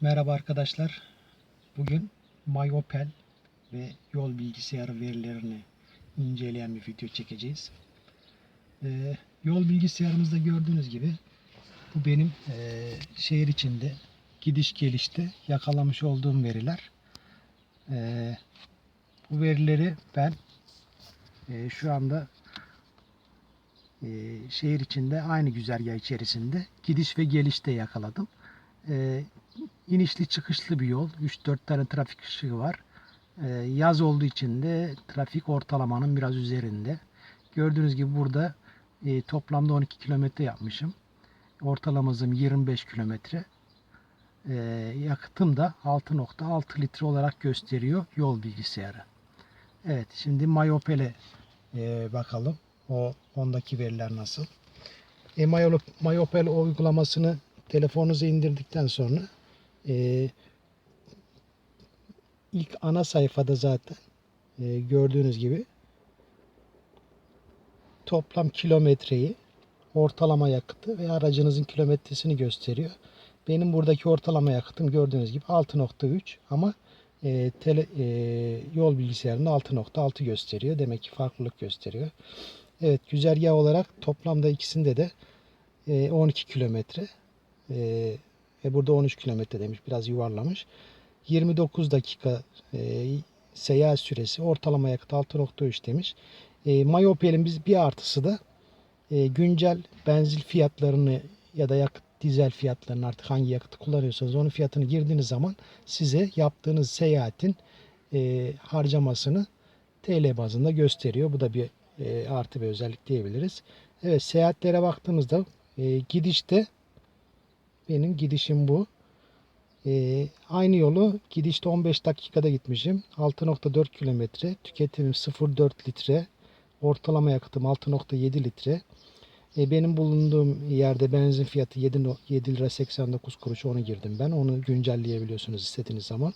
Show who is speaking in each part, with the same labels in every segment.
Speaker 1: Merhaba arkadaşlar. Bugün MyOpel ve yol bilgisayarı verilerini inceleyen bir video çekeceğiz. Ee, yol bilgisayarımızda gördüğünüz gibi bu benim ee, şehir içinde gidiş gelişte yakalamış olduğum veriler. Ee, bu verileri ben ee, şu anda ee, şehir içinde aynı güzergah içerisinde gidiş ve gelişte yakaladım. Ee, inişli çıkışlı bir yol. 3-4 tane trafik ışığı var. Ee, yaz olduğu için de trafik ortalamanın biraz üzerinde. Gördüğünüz gibi burada e, toplamda 12 kilometre yapmışım. Ortalama hızım 25 kilometre. Ee, yakıtım da 6.6 litre olarak gösteriyor yol bilgisayarı. Evet şimdi Mayopel'e e, bakalım. O ondaki veriler nasıl? E, Mayop- Mayopel uygulamasını telefonunuza indirdikten sonra e, ilk ana sayfada zaten e, gördüğünüz gibi toplam kilometreyi, ortalama yakıtı ve aracınızın kilometresini gösteriyor. Benim buradaki ortalama yakıtım gördüğünüz gibi 6.3 ama e, tele, e, yol bilgisayarında 6.6 gösteriyor. Demek ki farklılık gösteriyor. Evet güzergah olarak toplamda ikisinde de e, 12 kilometre. E, ve burada 13 kilometre demiş. Biraz yuvarlamış. 29 dakika e, seyahat süresi. Ortalama yakıt 6.3 demiş. E, Mayopel'in biz bir artısı da e, güncel benzin fiyatlarını ya da yakıt dizel fiyatlarını artık hangi yakıtı kullanıyorsanız onun fiyatını girdiğiniz zaman size yaptığınız seyahatin e, harcamasını TL bazında gösteriyor. Bu da bir e, artı bir özellik diyebiliriz. Evet seyahatlere baktığımızda e, gidişte benim gidişim bu. E, aynı yolu gidişte 15 dakikada gitmişim. 6.4 kilometre. Tüketimim 0.4 litre. Ortalama yakıtım 6.7 litre. E, benim bulunduğum yerde benzin fiyatı 7, no- 7 lira 89 kuruş onu girdim ben. Onu güncelleyebiliyorsunuz istediğiniz zaman.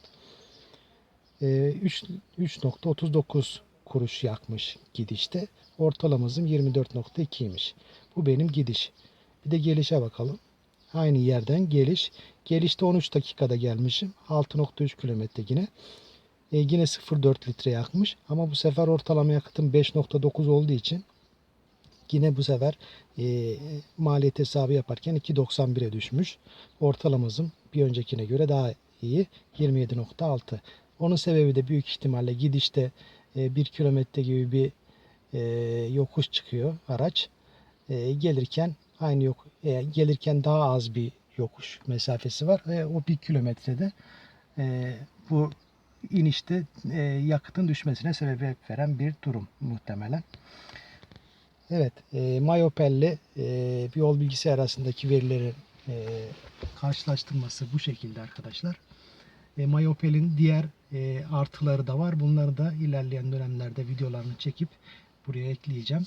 Speaker 1: E, 3 3.39 kuruş yakmış gidişte. Ortalama hızım 24.2'ymiş. Bu benim gidiş. Bir de gelişe bakalım. Aynı yerden geliş. Gelişte 13 dakikada gelmişim. 6.3 kilometre yine. E, yine 0.4 litre yakmış. Ama bu sefer ortalama yakıtım 5.9 olduğu için yine bu sefer e, maliyet hesabı yaparken 2.91'e düşmüş. Ortalama hızım bir öncekine göre daha iyi. 27.6. Onun sebebi de büyük ihtimalle gidişte e, 1 kilometre gibi bir e, yokuş çıkıyor araç. E, gelirken aynı yok e, gelirken daha az bir yokuş mesafesi var ve o 1 kilometrede e, bu inişte e, yakıtın düşmesine sebebiyet veren bir durum muhtemelen. Evet, e, Mayopel'le e, bir yol bilgisayar arasındaki verileri e, karşılaştırması bu şekilde arkadaşlar. E, Mayopel'in diğer e, artıları da var. Bunları da ilerleyen dönemlerde videolarını çekip buraya ekleyeceğim.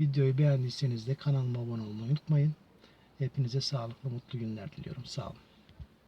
Speaker 1: Videoyu beğendiyseniz de kanalıma abone olmayı unutmayın. Hepinize sağlıklı, mutlu günler diliyorum. Sağ olun.